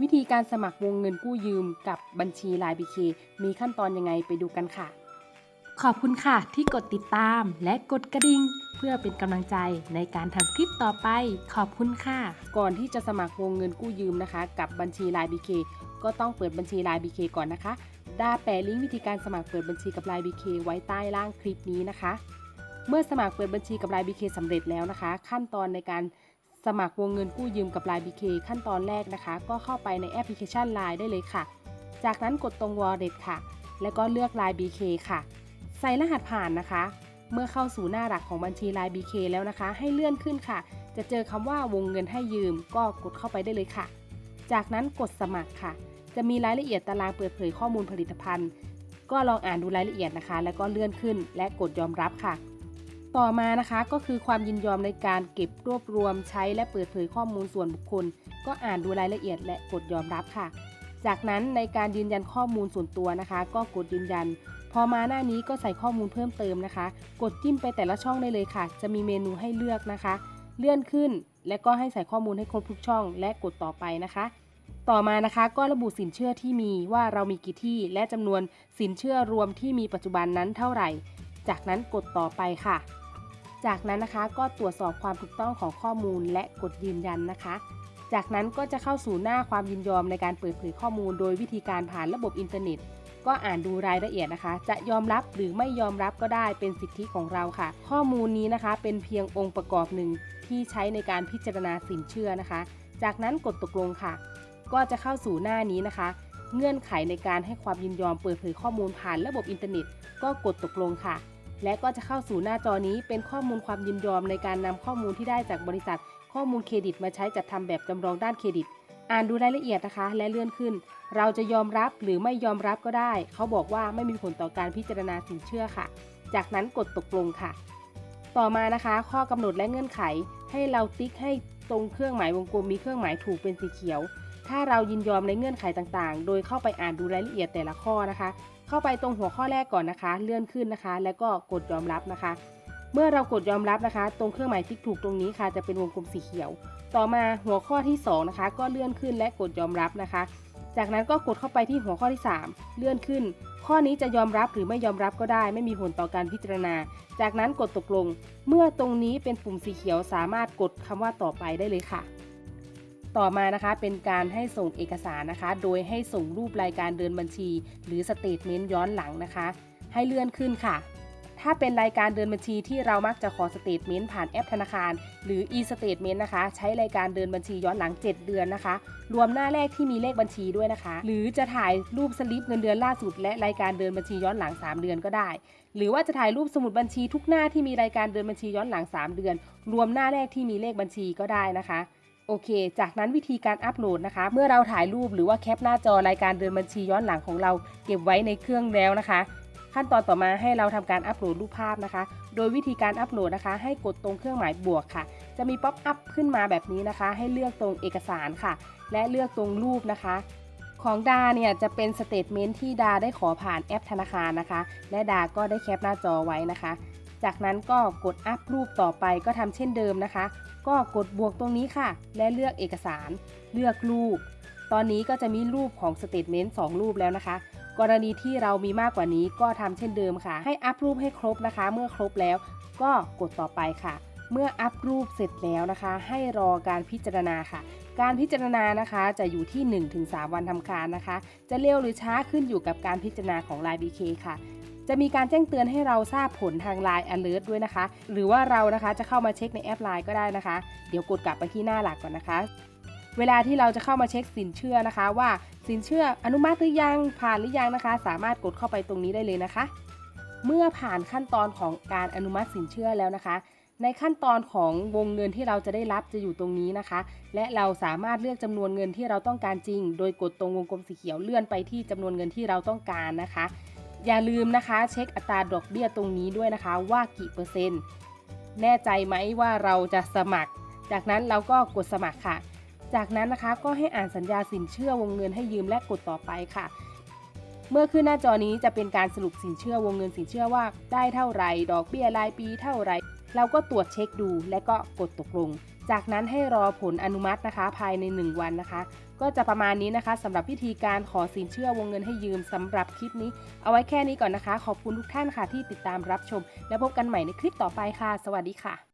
วิธีการสมัครวงเงินกู้ยืมกับบัญชีลาย BK มีขั้นตอนยังไงไปดูกันค่ะ ขอบคุณค่ะที่กดติดตามและกดกระดิ่งเพื่อเป็นกำลังใจในการทำคลิปต่อไป ขอบคุณค่ะ ก่อนที่จะสมัครวงเงินกู้ยืมนะคะ กับบัญชีลาย BK ก็ต้องเปิดบัญชีลาย BK ก่อนนะคะดาแปะลิงก์วิธีการสมัครเปิดบัญชีกับลาย BK ไว้ใต้ล่างคลิปนี้นะคะ เมื่อสมัครเปิดบัญชีกับลาย BK สำเร็จแล้วนะคะ ขั้นตอนในการ สมัครวงเงินกู้ยืมกับลาย BK ขั้นตอนแรกนะคะ ก็เข้าไปในแอปพลิเคชัน Line ได้เลยค่ะ จากนั้นกดตรง Wallet ค่ะ แล้วก็เลือกลาย BK ค่ะ ใส่รหัสผ่านนะคะ เมื่อเข้าสู่หน้าหลักของบัญชีลาย BK แล้วนะคะ ให้เลื่อนขึ้นค่ะ จะเจอคำว่าวงเงินให้ยืม ก็กดเข้าไปได้เลยค่ะ จากนั้นกดสมัครค่ะ จะมีรายละเอียดตารางเปิดเผยข้อมูลผลิตภัณฑ์ ก็ลองอ่านดูรายละเอียดนะคะ แล้วก็เลื่อนขึ้น และกดยอมรับค่ะ ต่อมานะคะก็คือความยินยอมในการเก็บรวบรวมใช้และเปิดเผยข้อมูลส่วนบุคคล ก็อ่านดูรายละเอียดและกดยอมรับค่ะ จากนั้นในการยืนยันข้อมูลส่วนตัวนะคะ ก็กดยืนยัน พอมาหน้านี้ก็ใส่ข้อมูลเพิ่มเติมนะคะ กดจิ้มไปแต่ละช่องได้เลยค่ะ จะมีเมนูให้เลือกนะคะ เลื่อนขึ้น และก็ให้ใส่ข้อมูลให้ครบทุกช่อง และกดต่อไปนะคะ ต่อมานะคะก็ระบุสินเชื่อที่มีว่าเรามีกี่ที่ และจำนวนสินเชื่อรวมที่มีปัจจุบันนั้นเท่าไหร่ จากนั้นกดต่อไปค่ะ จากนั้นนะคะก็ตรวจสอบความถูกต้องของข้อมูลและกดยืนยันนะคะ จากนั้นก็จะเข้าสู่หน้าความยินยอมในการเปิดเผยข้อมูล โดยวิธีการผ่านระบบอินเทอร์เน็ต ก็อ่านดูรายละเอียดนะคะ จะยอมรับหรือไม่ยอมรับก็ได้เป็นสิทธิของเราค่ะ ข้อมูลนี้นะคะ เป็นเพียงองค์ประกอบหนึ่งที่ใช้ในการพิจารณาสินเชื่อนะคะ จากนั้นกดตกลงค่ะ ก็จะเข้าสู่หน้านี้นะคะ เงื่อนไขในการให้ความยินยอมเปิดเผยข้อมูลผ่านระบบอินเทอร์เน็ต ก็กดตกลงค่ะ และก็จะเข้าสู่หน้าจอนี้เป็นข้อมูลความยินยอมในการนำข้อมูลที่ได้จากบริษัท ข้อมูลเครดิตมาใช้จัดทำแบบจำลองด้านเครดิต อ่านดูรายละเอียดนะคะ และเลื่อนขึ้น เราจะยอมรับหรือไม่ยอมรับก็ได้ เขาบอกว่าไม่มีผลต่อการพิจารณาสินเชื่อค่ะ จากนั้นกดตกลงค่ะ ต่อมานะคะ ข้อกำหนดและเงื่อนไข ให้เราติ๊กให้ตรงเครื่องหมายวงกลมมีเครื่องหมายถูกเป็นสีเขียว ถ้าเรายินยอมในเงื่อนไขต่างๆ โดยเข้าไปอ่านดูรายละเอียดแต่ละข้อนะคะ เข้าไปตรงหัวข้อแรกก่อนนะคะ เลื่อนขึ้นนะคะ แล้วก็กดยอมรับนะคะ เมื่อเรากดยอมรับนะคะ ตรงเครื่องหมายติ๊กถูกตรงนี้ค่ะจะเป็นวงกลมสีเขียว ต่อมาหัวข้อที่สองนะคะ ก็เลื่อนขึ้นและกดยอมรับนะคะ จากนั้นก็กดเข้าไปที่หัวข้อที่ 3 เลื่อนขึ้น ข้อนี้จะยอมรับหรือไม่ยอมรับก็ได้ ไม่มีผลต่อการพิจารณา จากนั้นกดตกลง เมื่อตรงนี้เป็นปุ่มสีเขียวสามารถกดคำว่าต่อไปได้เลยค่ะ ต่อมานะคะเป็นการให้ส่งเอกสารนะคะ โดยให้ส่งรูปรายการเดินบัญชี หรือสเตทเมนต์ย้อนหลังนะคะ ให้เลื่อนขึ้นค่ะ ถ้าเป็นรายการเดินบัญชีที่เรามักจะขอสเตทเมนต์ผ่านแอปธนาคาร หรือ e-statement นะคะ ใช้รายการเดินบัญชีย้อนหลัง 7 เดือนนะคะ รวมหน้าแรกที่มีเลขบัญชีด้วยนะคะ หรือจะถ่ายรูปสลิปเงินเดือนล่าสุด และรายการเดินบัญชีย้อนหลัง 3 เดือนก็ได้ หรือว่าจะถ่ายรูปสมุดบัญชีทุกหน้าที่มีรายการเดินบัญชีย้อนหลัง 3 เดือน รวมหน้าแรกที่มีเลขบัญชีก็ได้นะคะ โอเค จากนั้นวิธีการอัปโหลดนะคะ เมื่อเราถ่ายรูปหรือว่าแคปหน้าจอรายการเดินบัญชีย้อนหลังของเราเก็บไว้ในเครื่องแล้วนะคะ ขั้นตอนต่อมาให้เราทำการอัปโหลดรูปภาพนะคะ โดยวิธีการอัปโหลดนะคะ ให้กดตรงเครื่องหมายบวกค่ะ จะมีป๊อปอัพขึ้นมาแบบนี้นะคะ ให้เลือกตรงเอกสารค่ะ และเลือกตรงรูปนะคะ ของดาเนี่ยจะเป็นสเตทเมนต์ที่ดาได้ขอผ่านแอปธนาคารนะคะ และดาก็ได้แคปหน้าจอไว้นะคะ จากนั้นก็กดอัพรูปต่อไปก็ทำเช่นเดิมนะคะ ก็กดบวกตรงนี้ค่ะ และเลือกเอกสาร เลือกรูป ตอนนี้ก็จะมีรูปของสเตทเมนต์2รูปแล้วนะคะ กรณีที่เรามีมากกว่านี้ก็ทำเช่นเดิมค่ะ ให้อัพรูปให้ครบนะคะ เมื่อครบแล้วก็กดต่อไปค่ะ เมื่ออัพรูปเสร็จแล้วนะคะ ให้รอการพิจารณาค่ะการพิจารณานะคะจะอยู่ที่ 1-3 วันทำการนะคะ จะเร็วหรือช้าขึ้นอยู่กับการพิจารณาของ Line BK ค่ะ จะมีการแจ้งเตือนให้เราทราบผลทาง Line Alert ด้วยนะคะ หรือว่าเรานะคะจะเข้ามาเช็คในแอป Line ก็ได้นะคะ เดี๋ยวกดกลับไปที่หน้าหลักก่อนนะคะ เวลาที่เราจะเข้ามาเช็คสินเชื่อนะคะ ว่าสินเชื่ออนุมัติหรือยังผ่านหรือยังนะคะ สามารถกดเข้าไปตรงนี้ได้เลยนะคะ เมื่อผ่านขั้นตอนของการอนุมัติสินเชื่อแล้วนะคะในขั้นตอนของวงเงินที่เราจะได้รับจะอยู่ตรงนี้นะคะ และเราสามารถเลือกจำนวนเงินที่เราต้องการจริง โดยกดตรงวงกลมสีเขียวเลื่อนไปที่จำนวนเงินที่เราต้องการนะคะ อย่าลืมนะคะ เช็คอัตราดอกเบี้ยตรงนี้ด้วยนะคะ ว่ากี่เปอร์เซ็นต์ แน่ใจไหมว่าเราจะสมัคร จากนั้นเราก็กดสมัครค่ะ จากนั้นนะคะก็ให้อ่านสัญญาสินเชื่อวงเงินให้ยืมและกดต่อไปค่ะ เมื่อขึ้นหน้าจอนี้จะเป็นการสรุปสินเชื่อวงเงินสินเชื่อว่าได้เท่าไหร่ดอกเบี้ยรายปีเท่าไหร่เราก็ตรวจเช็คดูและก็กดตกลง จากนั้นให้รอผลอนุมัตินะคะ ภายใน 1 วันนะคะ ก็จะประมาณนี้นะคะสำหรับวิธีการขอสินเชื่อวงเงินให้ยืมสำหรับคลิปนี้ เอาไว้แค่นี้ก่อนนะคะ ขอบคุณทุกท่านค่ะที่ติดตามรับชม และพบกันใหม่ในคลิปต่อไปค่ะ สวัสดีค่ะ